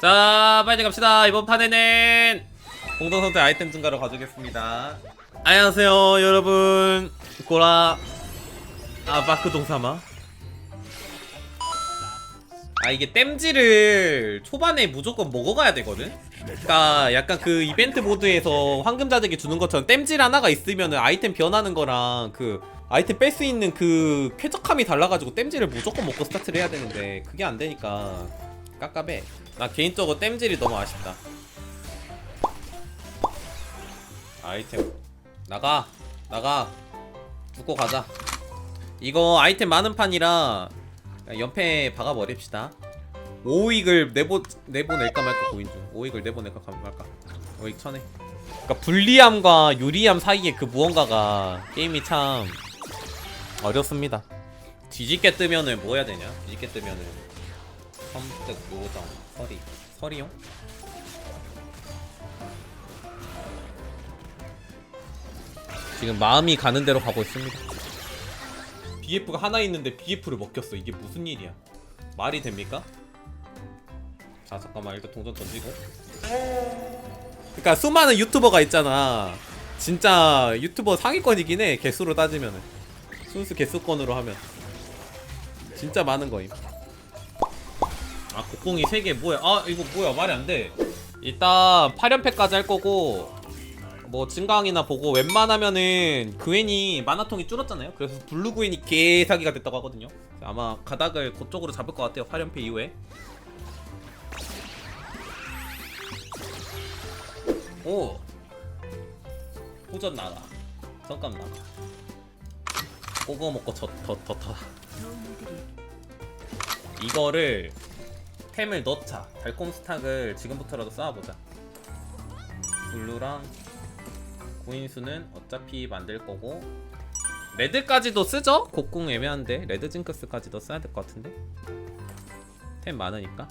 자 빨리 갑시다. 이번 판에는 공동선택 아이템 증가로 가져오겠습니다. 안녕하세요 여러분. 꼬라 아바크 동사마. 아 이게 땜질을 초반에 무조건 먹어가야 되거든? 그니까 약간 그 이벤트 모드에서 황금 자재기 주는 것처럼 땜질 하나가 있으면 아이템 변하는 거랑 그 아이템 뺄 수 있는 그 쾌적함이 달라가지고 땜질을 무조건 먹고 스타트를 해야 되는데 그게 안 되니까 깝깝해. 나 개인적으로 땜질이 너무 아쉽다. 아이템. 나가. 나가. 죽고 가자. 이거 아이템 많은 판이라 연패 박아버립시다. 오익을 내보 내보낼까 말까 고인 중. 오익을 내보낼까 말까. 오익 쳐내 그러니까 불리함과 유리함 사이에 그 무언가가 게임이 참 어렵습니다. 뒤집게 뜨면은 뭐 해야 되냐? 뒤집게 뜨면은 섬뜩 요정 서리. 서리용 지금 마음이 가는 대로 가고 있습니다. BF가 하나 있는데 BF를 먹혔어. 이게 무슨 일이야? 말이 됩니까? 자 잠깐만. 일단 동전 던지고. 그러니까 수많은 유튜버가 있잖아. 진짜 유튜버 상위권이긴 해. 개수로 따지면은. 순수 개수권으로 하면. 진짜 많은 거임 아 곡궁이 3개. 뭐야? 아 이거 뭐야? 말이 안돼. 일단 8연패까지 할 거고 뭐 증강이나 보고 웬만하면은 그웬이 마나통이 줄었잖아요. 그래서 블루 그웬이 개사기가 됐다고 하거든요. 아마 가닥을 그쪽으로 잡을 것 같아요 8연패 이후에. 오! 호전 나가. 성감 나가. 꼬거 먹고 저 더더더. 이거를 템을 넣자. 달콤 스탁을 지금부터라도 쌓아보자. 블루랑 구인수는 어차피 만들 거고. 레드까지도 쓰죠? 곡궁 애매한데 레드 징크스까지도 써야 될 것 같은데? 템 많으니까.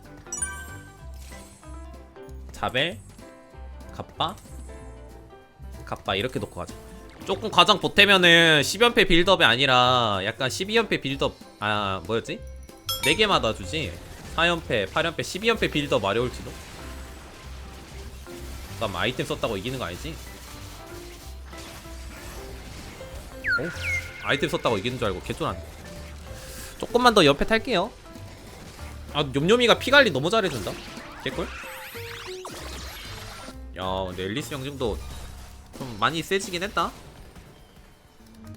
자벨 갑바 갑바 이렇게 놓고 가자. 조금 과정 보태면은 10연패 빌드업이 아니라 약간 12연패 빌드업 아 뭐였지? 4개마다 주지 4연패, 8연패, 12연패 빌드업 어려울지도? 잠깐 아이템 썼다고 이기는 거 아니지? 어? 아이템 썼다고 이기는 줄 알고 개쫄았네. 조금만 더 옆에 탈게요. 아 뇸뇸이가 피관리 너무 잘해준다? 개꿀? 야 근데 앨리스 영증도 좀 많이 세지긴 했다.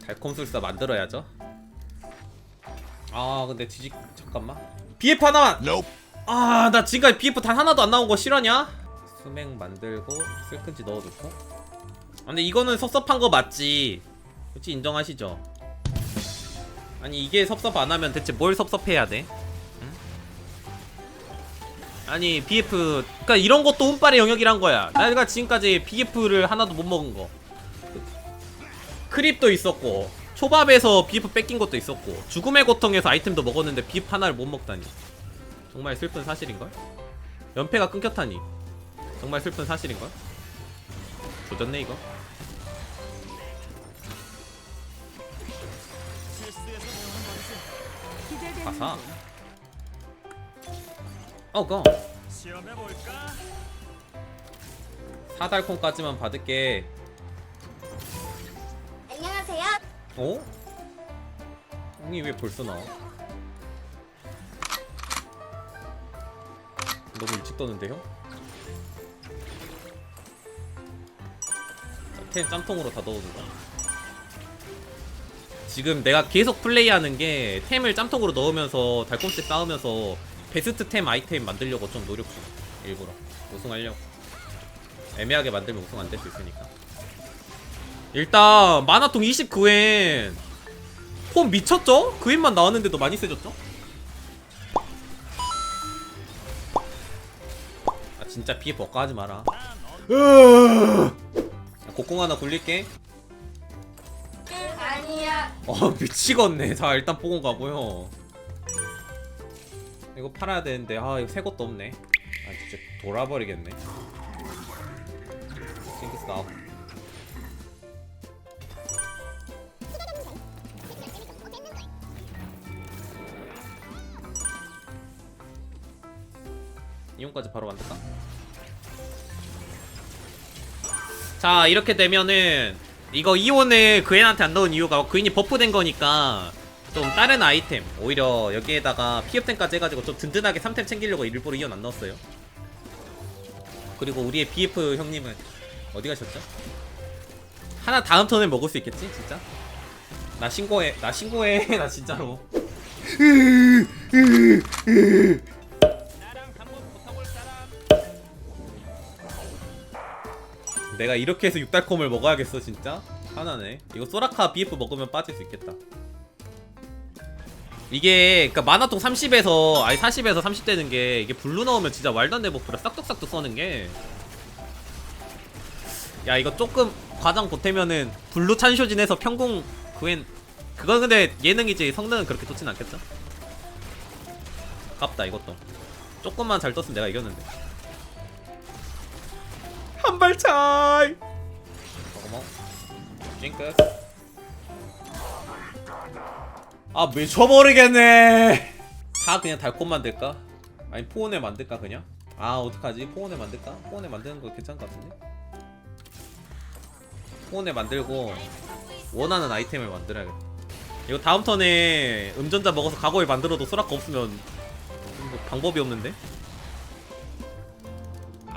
달콤술사 만들어야죠. 아 근데 지직 잠깐만 BF 하나만 아 나 지금까지 BF 단 하나도 안 나온 거 실화냐? 수맹 만들고 슬큰지 넣어놓고 아, 근데 이거는 섭섭한 거 맞지 솔직히 인정하시죠? 아니 이게 섭섭 안 하면 대체 뭘 섭섭해야 돼? 응? 아니 BF 그니까 이런 것도 운빨의 영역이란 거야 내가 지금까지 BF를 하나도 못 먹은 거 크립도 있었고 초밥에서 BF 뺏긴 것도 있었고 죽음의 고통에서 아이템도 먹었는데 BF 하나를 못 먹다니 정말 슬픈 사실인걸? 연패가 끊겼다니 정말 슬픈 사실인걸? 조졌네 이거 가사 어고? 사달콩까지만 받을게 어? 형이 왜 벌써 나와? 너무 일찍 떴는데요? 자, 템 짬통으로 다 넣어준다 지금 내가 계속 플레이하는 게 템을 짬통으로 넣으면서 달콤색 쌓으면서 베스트 템 아이템 만들려고 좀 노력 중 일부러 우승하려고 애매하게 만들면 우승 안 될 수 있으니까 일단 마나통 29엔 폼 미쳤죠? 그엔만 나왔는데도 많이 세졌죠? 아 진짜 BF 억까하지 마라. 곡궁 하나 굴릴게. 아니야. 어 미치겠네. 자 일단 보고 가고요. 이거 팔아야 되는데 아 이거 새 것도 없네. 아 진짜 돌아버리겠네. 징크스 나와 이용까지 바로 만들까? 자 이렇게 되면은 이거 이온을 그앤한테 안 넣은 이유가 그앤이 버프된 거니까 좀 다른 아이템 오히려 여기에다가 피업템까지 해가지고 좀 든든하게 3템 챙기려고 일부러 이온 안 넣었어요 그리고 우리의 BF 형님은 어디 가셨죠? 하나 다음 턴에 먹을 수 있겠지 진짜? 나 신고해 나 신고해 나 진짜로 내가 이렇게 해서 육달콤을 먹어야겠어 진짜? 하나네. 이거 소라카 BF 먹으면 빠질 수 있겠다. 이게 그니까 만화통 30에서 아니 40에서 30 되는 게 이게 블루 넣으면 진짜 되는 버프라 싹둑싹둑 써는 게. 야 이거 조금 과장 보태면은 블루 찬쇼진에서 평공 그웬 그건 근데 예능이지 성능은 그렇게 좋진 않겠죠? 깝다 이것도. 조금만 잘 떴으면 내가 이겼는데 한발 차이 잠깐만 징크 아 미쳐버리겠네 다 그냥 달콤 만들까? 아니 포온에 만들까 그냥? 아 어떡하지? 포온에 만들까? 포온에 만드는 거 괜찮을 것 같은데? 포온에 만들고 원하는 아이템을 만들어야겠다 이거 다음 턴에 음전자 먹어서 각오에 만들어도 수락가 없으면 뭐 방법이 없는데?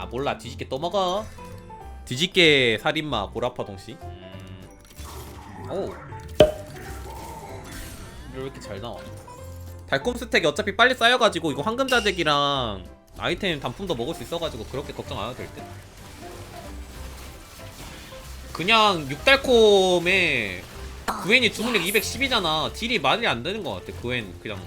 아 몰라. 뒤집게 또 먹어. 뒤집게 살인마 고라파동씨. 음... 오. 왜 이렇게 잘 나와? 달콤 스택이 어차피 빨리 쌓여가지고 이거 황금자zek이랑 아이템 단품도 먹을 수 있어가지고 그렇게 걱정 안 해도 될 듯. 그냥 육달콤에 그웬이 주문력 210이잖아. 딜이 말이 안 되는 것 같아 그웬 그냥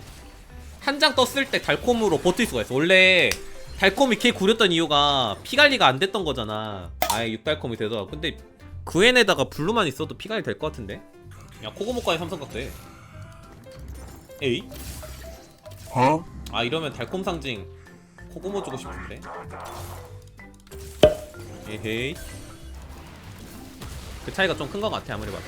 한 장 떴을 때 달콤으로 버틸 수가 있어. 원래 달콤이 걔 구렸던 이유가 피관리가 안 됐던 거잖아. 아예 육달콤이 되더라고. 근데 그웬에다가 블루만 있어도 피관리 될 것 같은데? 야 코고모까지 삼성각 돼 에이? 어? 아 이러면 달콤 상징. 코고모 주고 싶은데? 에헤이. 그 차이가 좀 큰 것 같아 아무리 봐도.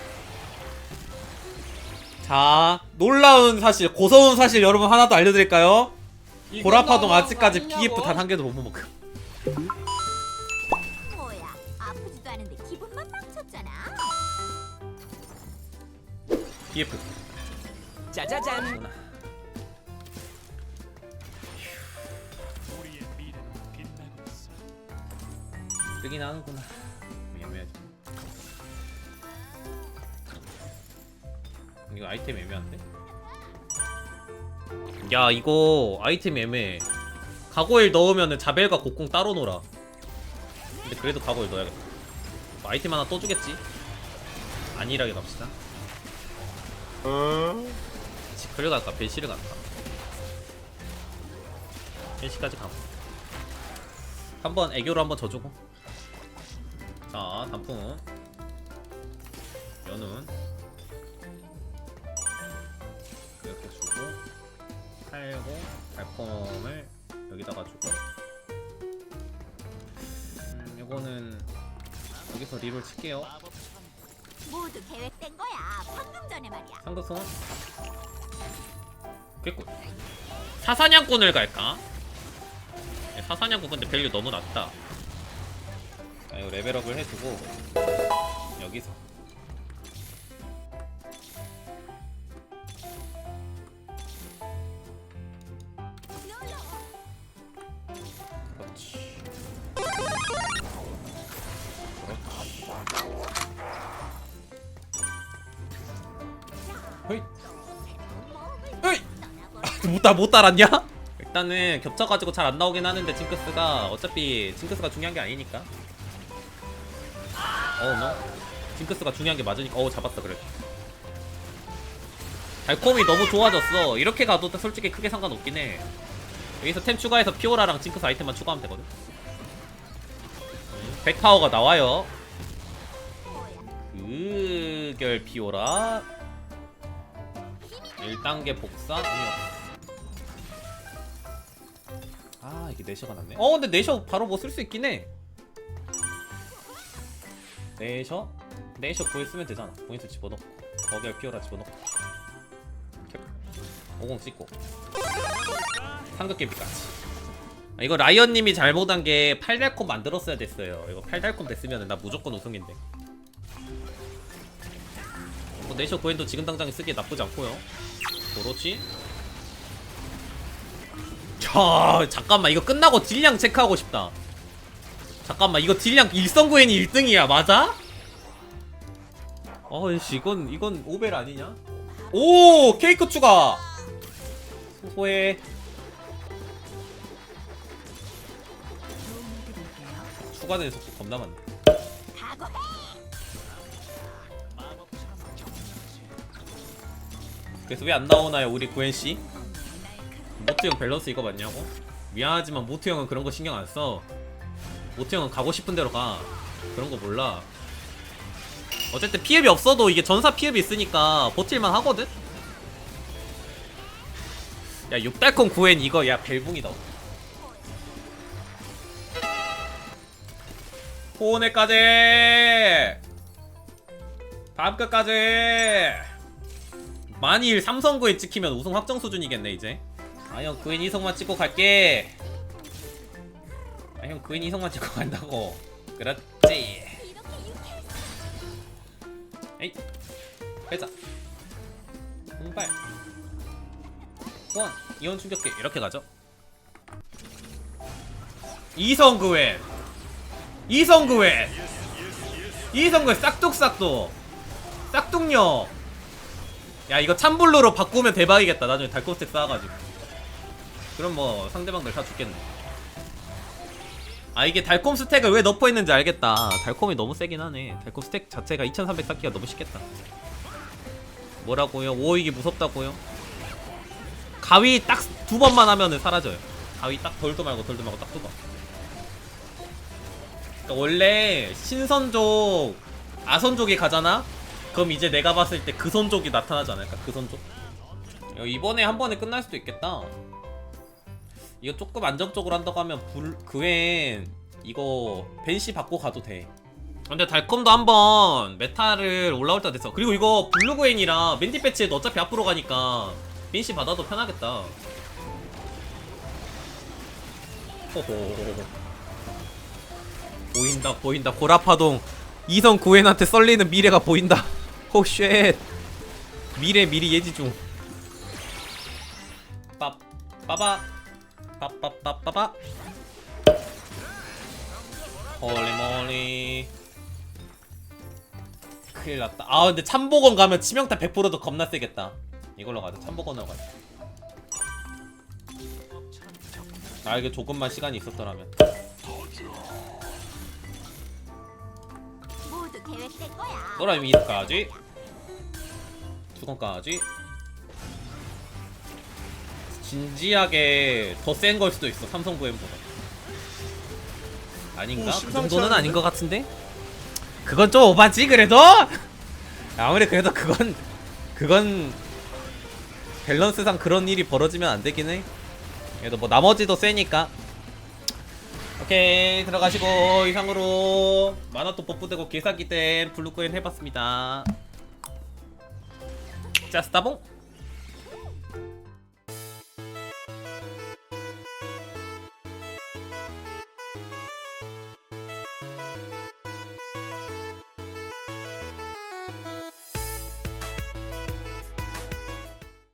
자 놀라운 사실 고서운 사실 여러분 하나 더 알려드릴까요? 보라파동 아직까지 PF 단 한 개도 못 먹음. 뭐야 아프지도 않은데 기분만 망쳤잖아. PF 짜자잔. 뜨긴 하는구나. 애매하지. 이거 아이템 애매한데? 야 이거 아이템 애매해. 가고일 넣으면은 자벨과 곡궁 따로 놀아. 근데 그래도 가고일 넣어야겠다. 뭐 아이템 하나 또 주겠지? 안일하게 갑시다. 시크를 갈까 벨시를 갈까 벨시까지 가고. 한번 애교로 한번 져주고. 자 단풍. 연운 팔고 달콤을 여기다가 주고 음 이거는 여기서 립을 칠게요. 모두 계획된 거야. 방금 전에 말이야. 상도성은 꾀꿀 사사냥꾼을 갈까? 네, 사사냥꾼 근데 밸류 너무 낮다. 자 이거 레벨업을 해주고 여기서 그렇지 허이. 으이! 못, 따, 못 따랐냐? 일단은 겹쳐가지고 잘 안 나오긴 하는데 징크스가 어차피 징크스가 중요한 게 아니니까. 어우 너 징크스가 중요한 게 맞으니까. 어우 잡았어 그래. 달콤이 너무 좋아졌어. 이렇게 가도 솔직히 크게 상관없긴 해. 여기서 템 추가해서 피오라랑 징크스 아이템만 추가하면 되거든. 음, 백파워가 나와요. 으결 피오라 1단계 복사? 아 이게 내셔가 났네. 어 근데 내셔 바로 뭐 쓸 수 있긴 해. 내셔? 내셔 구에 쓰면 되잖아. 포인트 집어넣고. 거기에 피오라 집어넣고. 캡. 50 찍고. 상극 깨비까지. 아, 이거 라이언님이 잘못한 게 팔달콤 만들었어야 됐어요. 이거 팔달콤 됐으면 나 무조건 우승인데. 뭐 네이처 고엔도 지금 당장 쓰기에 나쁘지 않고요. 그렇지. 자, 잠깐만 이거 끝나고 딜량 체크하고 싶다. 잠깐만 이거 딜량 일성구엔이 1등이야 맞아? 어이씨 이건 이건 오벨 아니냐? 오 케이크 추가. 수고해. 추가된 속도 겁나 많네. 그래서 왜 안 나오나요 우리 구엔 씨? 모트 형 밸런스 이거 맞냐고? 미안하지만 모트 형은 그런 거 신경 안 써. 모트 형은 가고 싶은 대로 가. 그런 거 몰라. 어쨌든 피해이 없어도 이게 전사 피해이 있으니까 버틸만 하거든? 야 육달콘 구엔 이거 야 벨붕이다. 포네까지 다음 끝까지 만일 삼성구에 찍히면 우승 확정 수준이겠네 이제. 아형 구엔 이성만 찍고 갈게. 아형 구엔 이성만 찍고 간다고. 그렇지. 에이 빼자. 공발 원 이온 충격기. 이렇게 가죠. 이성구엔 이성구엔 이성구엔 싹둑싹둑. 싹둑녀 야 이거 찬블루로 바꾸면 대박이겠다. 나중에 달콤 스택 쌓아가지고. 그럼 뭐 상대방들 다 죽겠네. 아 이게 달콤 스택을 왜 너프했는지 알겠다. 달콤이 너무 세긴 하네. 달콤 스택 자체가 2300 쌓기가 너무 쉽겠다. 뭐라고요? 오이기 무섭다고요? 가위 딱 두 번만 하면은 사라져요. 가위 딱 덜도 말고 덜도 말고 딱 두번. 그러니까 원래 신선족 아선족이 가잖아? 그럼 이제 내가 봤을 때 그 선족이 나타나지 않을까? 그 선족? 야, 이번에 한 번에 끝날 수도 있겠다. 이거 조금 안정적으로 한다고 하면 불 그웬 이거 벤시 받고 가도 돼. 근데 달콤도 한번 메타를 올라올 때가 됐어. 그리고 이거 블루그웬이라 맨디 배치에도 어차피 앞으로 가니까 벤시 받아도 편하겠다. 호호. 보인다 보인다 고라파동 이성 구엔한테 썰리는 미래가 보인다. 호쉣 미래 미리 예지 중. 빠 빠바. 빠빠빠빠바. 홀리몰리 큰일 났다. 아 근데 참복원 가면 치명타 100%도 겁나 세겠다. 이걸로 가자. 참복원으로 가자. 나에게 조금만 시간이 있었더라면 계획된 거야. 노라미 미드까지 두건까지 진지하게 더 센 걸 수도 있어 삼성 구엠보다 아닌가? 오, 그 심상치 정도는 않은데? 아닌 것 같은데? 그건 좀 오바지 그래도? 아무리 그래도 그건 그건 밸런스상 그런 일이 벌어지면 안 되긴 해 그래도 뭐 나머지도 세니까 오케이 들어가시고 이상으로 만화또 뽀뽀되고 개사기 된 블루코인 해봤습니다. 자 스타봉